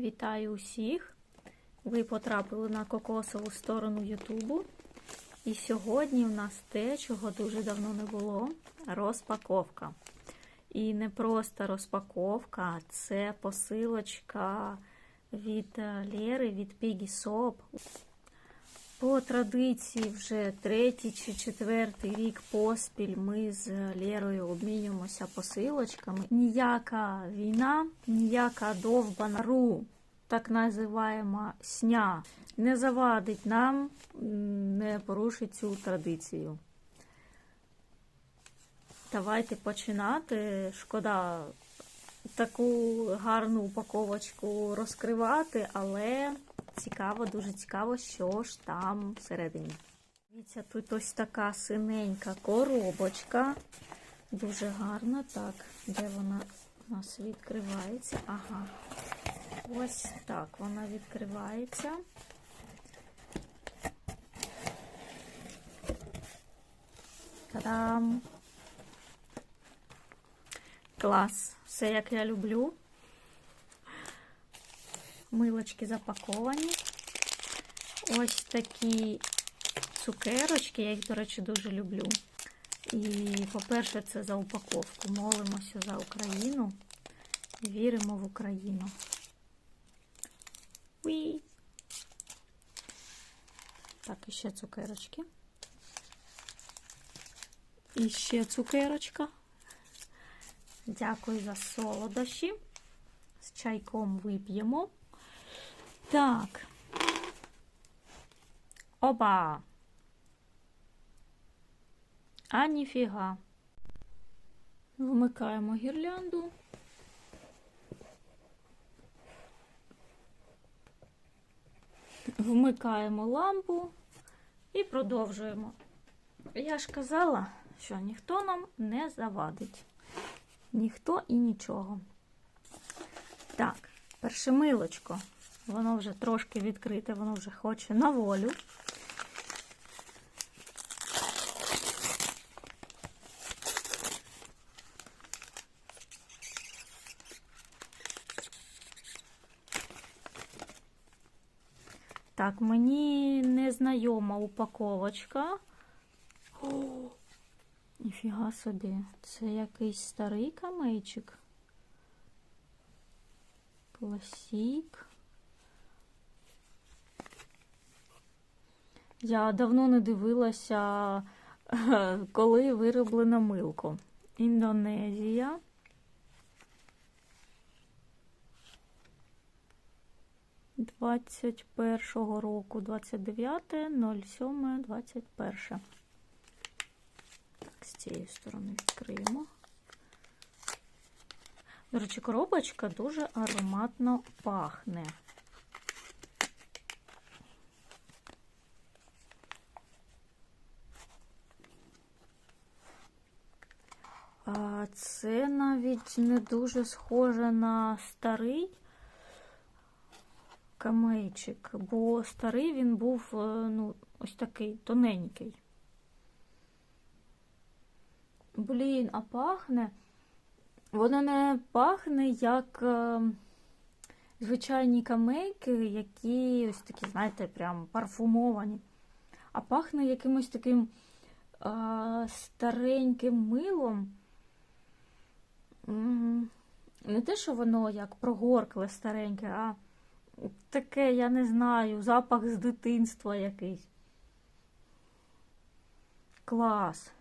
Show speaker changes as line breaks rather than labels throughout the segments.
Вітаю усіх! Ви потрапили на кокосову сторону Ютубу. І сьогодні в нас те, чого дуже давно не було розпаковка. І не просто розпаковка, це посилочка від Лєри, від Piggy Soap. По традиції вже третій чи четвертий рік поспіль ми з Лєрою обмінюємося посилочками. Ніяка війна, ніяка довбана ру, так називаємо сня, не завадить нам, не порушить цю традицію. Давайте починати. Шкода таку гарну упаковочку розкривати, але цікаво, дуже цікаво, що ж там всередині. Дивіться, тут ось така синенька коробочка. Дуже гарна. Так, де вона у нас відкривається? Ага. Ось так вона відкривається. Та-дам! Клас! Все як я люблю. Милочки запаковані. Ось такі цукерочки, я їх, до речі, дуже люблю. І, по-перше, це за упаковку. Молимося за Україну віримо в Україну. Уі! Так, і ще цукерочки. І ще цукерочка. Дякую за солодощі. З чайком вип'ємо. Так. Оба. А ніфіга. Вмикаємо гірлянду. Вмикаємо лампу і продовжуємо. Я ж казала, що ніхто нам не завадить. Ніхто і нічого. Так, перше милочко. Воно вже трошки відкрите, воно вже хоче на волю. Так, мені незнайома упаковочка. О, ніфіга собі. Це якийсь старий камейчик. Класік. Я давно не дивилася, коли вироблено милко. Індонезія. Двадцять першого року, 29.07.21. Так, з цієї сторони відкриємо. До речі, коробочка дуже ароматно пахне. А це навіть не дуже схоже на старий камейчик, бо старий він був е, ну, ось такий тоненький. Блін, а пахне. Воно не пахне як е, звичайні камейки, які ось такі, знаєте, прям парфумовані. А пахне якимось таким е, стареньким милом. Не те, що воно як прогоркле стареньке, а таке, я не знаю, запах з дитинства якийсь. Клас.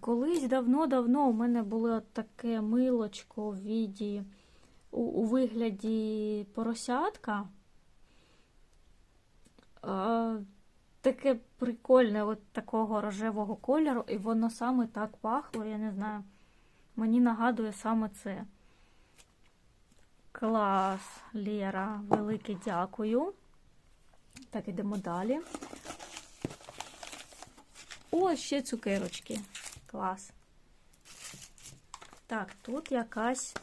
Колись давно-давно у мене було таке милочко в віді, у, у вигляді поросятка. А, таке прикольне, от такого рожевого кольору, і воно саме так пахло, я не знаю. Мені нагадує саме це. Клас, Лєра, велике дякую. Так, ідемо далі. О, ще цукерочки. Клас. Так, тут якась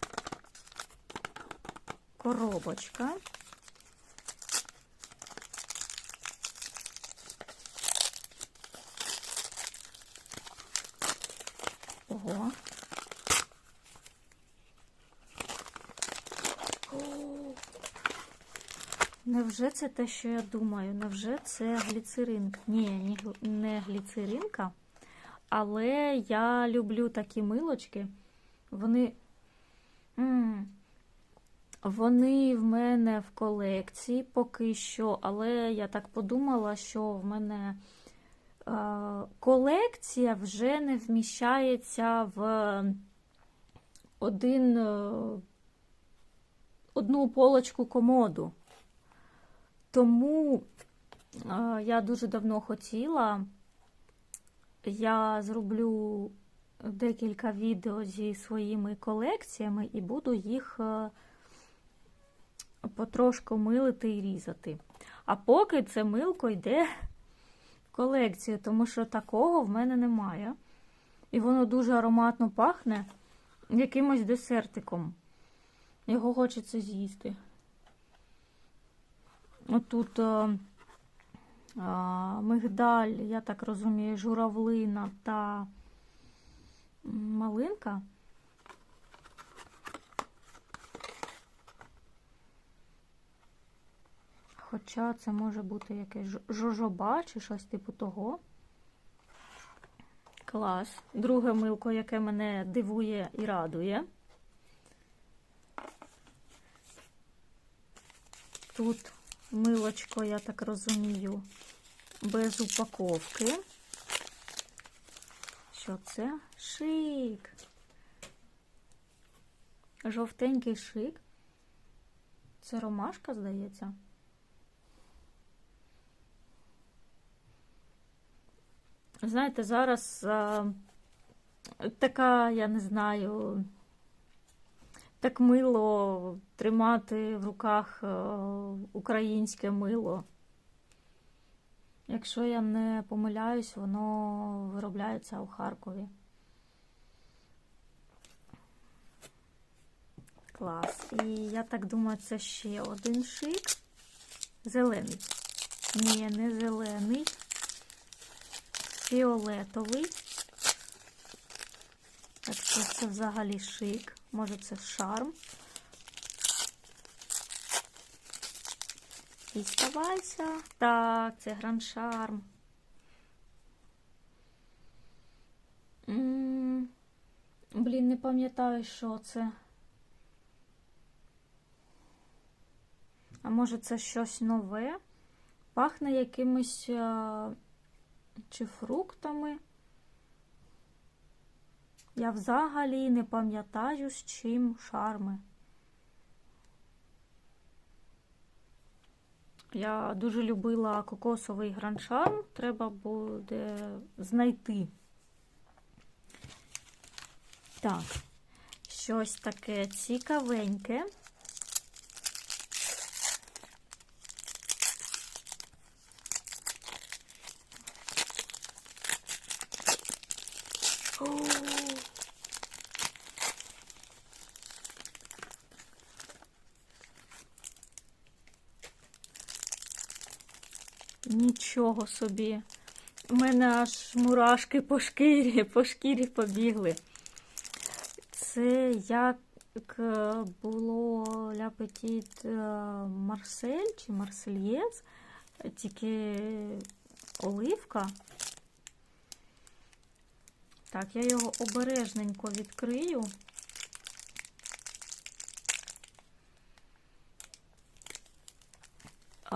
коробочка. О, Ого. О! Невже це те, що я думаю? Невже це гліцеринка? Ні, не гліцеринка. Але я люблю такі милочки. Вони. Вони в мене в колекції поки що, але я так подумала, що в мене е, колекція вже не вміщається в один, е, одну полочку комоду. Тому я дуже давно хотіла. Я зроблю декілька відео зі своїми колекціями і буду їх е, потрошку милити і різати. А поки це милко йде в колекцію, тому що такого в мене немає. І воно дуже ароматно пахне якимось десертиком. Його хочеться з'їсти. Отут е, а, мигдаль, я так розумію, журавлина та малинка. Хоча це може бути якесь жожоба чи щось типу того. Клас. Друге милко, яке мене дивує і радує. Тут милочко, я так розумію, без упаковки. Що це? Шик. Жовтенький шик. Це ромашка, здається. Знаєте, зараз а, така, я не знаю, так мило тримати в руках е, українське мило. Якщо я не помиляюсь, воно виробляється у Харкові. Клас. І я так думаю, це ще один шик. Зелений. Ні, не зелений. Фіолетовий. Так це взагалі шик. Може це шарм. Діставайся. Так, це гранд шарм. Блін, не пам'ятаю, що це. А може це щось нове? Пахне якимось а, чи фруктами. Я взагалі не пам'ятаю, з чим шарми. Я дуже любила кокосовий граншарм, треба буде знайти. Так, щось таке цікавеньке. О! Нічого собі. У мене аж мурашки по шкірі, по шкірі побігли. Це як е, було Ля Петіт е, Марсель чи Марсельєз, тільки оливка. Так, я його обережненько відкрию.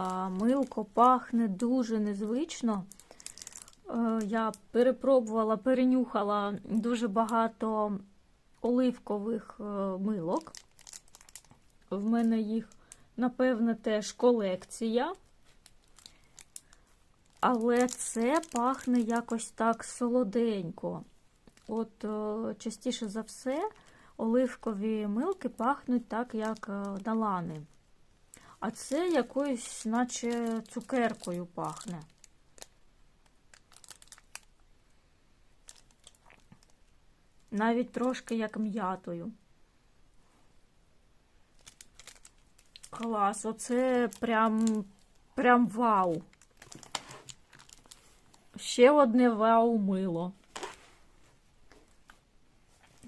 А, Милко пахне дуже незвично. Е, Я перепробувала, перенюхала дуже багато оливкових е, милок. В мене їх, напевне, теж колекція. Але це пахне якось так солоденько. От е, частіше за все, оливкові милки пахнуть так, як далани. А це якоюсь, наче цукеркою пахне. Навіть трошки як м'ятою. Клас, оце прям, прям вау. Ще одне вау мило.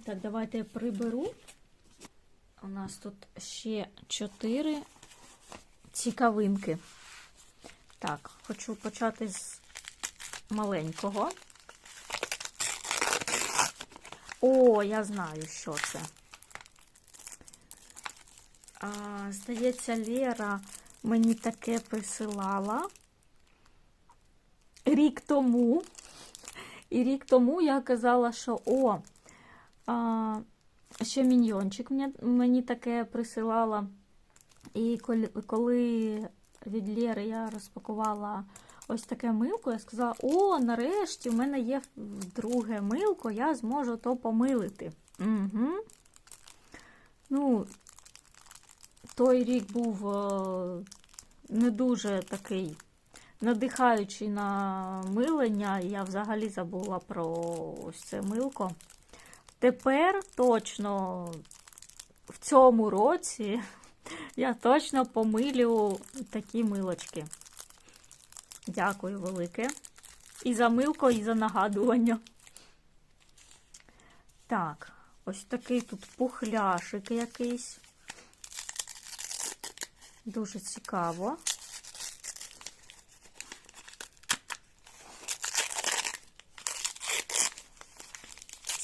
Так, давайте я приберу. У нас тут ще чотири цікавинки. Так, хочу почати з маленького. О, я знаю, що це. А, Здається, Лера мені таке присилала рік тому. І рік тому я казала, що о, а, ще міньйончик мені, таке присилала. І коли, від Лєри я розпакувала ось таке милко, я сказала: о, нарешті в мене є друге милко, я зможу то помилити. Угу. Ну, той рік був е, не дуже такий надихаючий на милення, я взагалі забула про ось це милко. Тепер точно в цьому році я точно помилю такі милочки. Дякую велике. І за милко, і за нагадування. Так, ось такий тут пухляшик якийсь. Дуже цікаво.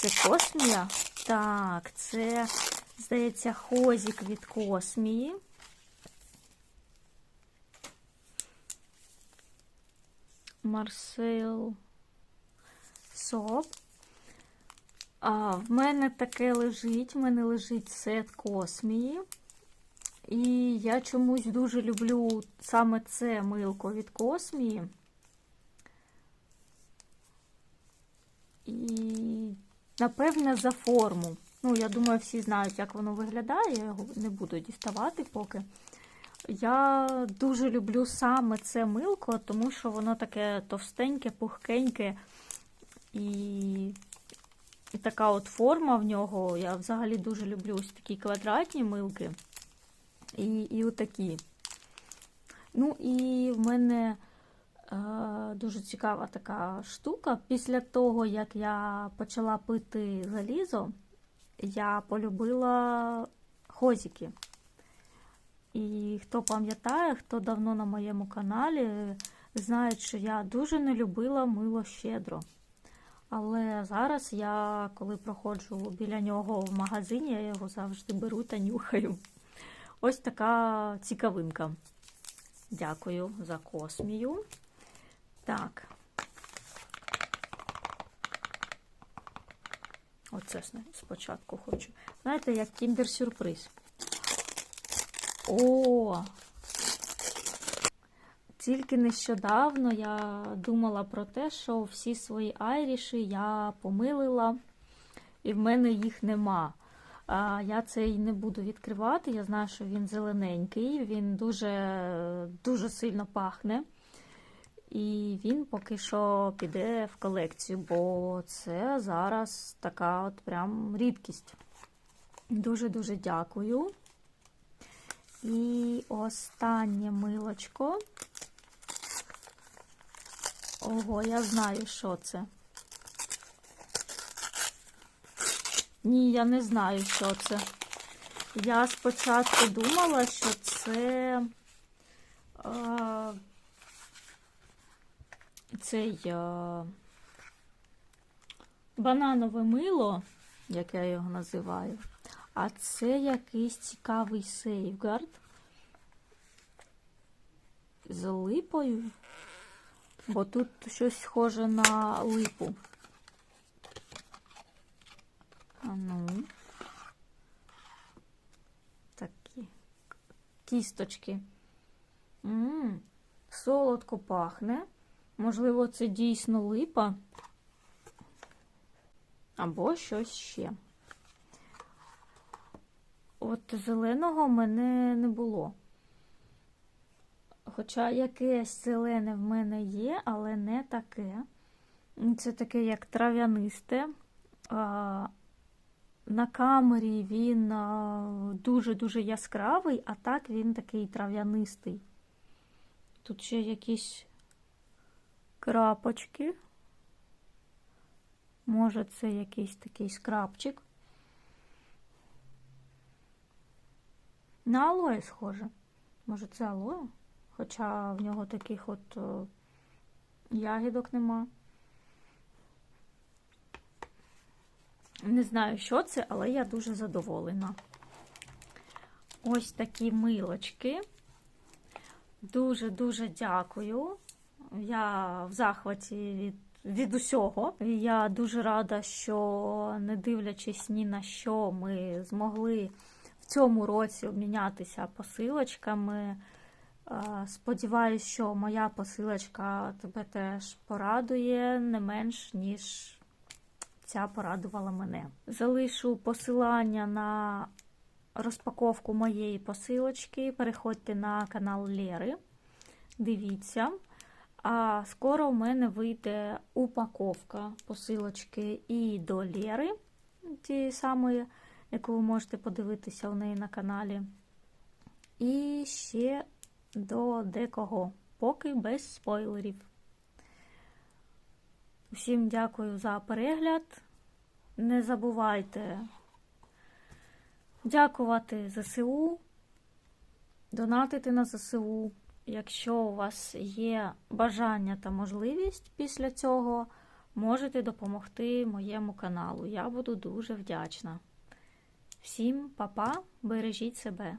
Це космія? Так, це, здається, хозік від космії. Марсел Соп. А, В мене таке лежить, в мене лежить сет космії. І я чомусь дуже люблю саме це милко від космії. І, напевне, за форму. Ну, я думаю, всі знають, як воно виглядає, я його не буду діставати поки. Я дуже люблю саме це милко, тому що воно таке товстеньке, пухкеньке і, і така от форма в нього. Я взагалі дуже люблю ось такі квадратні милки і і отакі. Ну, і в мене е, дуже цікава така штука. Після того, як я почала пити залізо, я полюбила хозики. І хто пам'ятає, хто давно на моєму каналі, знає, що я дуже не любила мило щедро. Але зараз я, коли проходжу біля нього в магазині, я його завжди беру та нюхаю. Ось така цікавинка. Дякую за космію. Так. Оце спочатку хочу. Знаєте, як кіндер-сюрприз. О! Тільки нещодавно я думала про те, що всі свої айріші я помилила, і в мене їх нема. Я цей не буду відкривати. Я знаю, що він зелененький, він дуже, дуже сильно пахне. І він поки що піде в колекцію, бо це зараз така от прям рідкість. Дуже-дуже дякую. І останнє милочко. Ого, я знаю, що це. Ні, я не знаю, що це. Я спочатку думала, що це а, цей а, бананове мило, як я його називаю. А це якийсь цікавий сейфгард з липою, бо тут щось схоже на липу. А ну, такі кісточки. М -м, солодко пахне. Можливо, це дійсно липа або щось ще. От зеленого в мене не було. Хоча якесь зелене в мене є, але не таке. Це таке, як трав'янисте. На камері він дуже-дуже яскравий, а так він такий трав'янистий. Тут ще якісь крапочки. Може, це якийсь такий скрапчик? На алоє схоже. Може, це алоє? Хоча в нього таких от е, ягідок нема. Не знаю, що це, але я дуже задоволена. Ось такі милочки. Дуже-дуже дякую. Я в захваті від, від усього. Я дуже рада, що, не дивлячись ні на що, ми змогли в цьому році обмінятися посилочками. Е, Сподіваюсь, що моя посилочка тебе теж порадує не менш, ніж ця порадувала мене. Залишу посилання на розпаковку моєї посилочки. Переходьте на канал Лєри. Дивіться. А скоро в мене вийде упаковка посилочки і до Лєри, ті самої, яку ви можете подивитися у неї на каналі. І ще до декого, поки без спойлерів. Всім дякую за перегляд. Не забувайте дякувати ЗСУ, донатити на ЗСУ. Якщо у вас є бажання та можливість після цього, можете допомогти моєму каналу. Я буду дуже вдячна. Всім па-па, бережіть себе!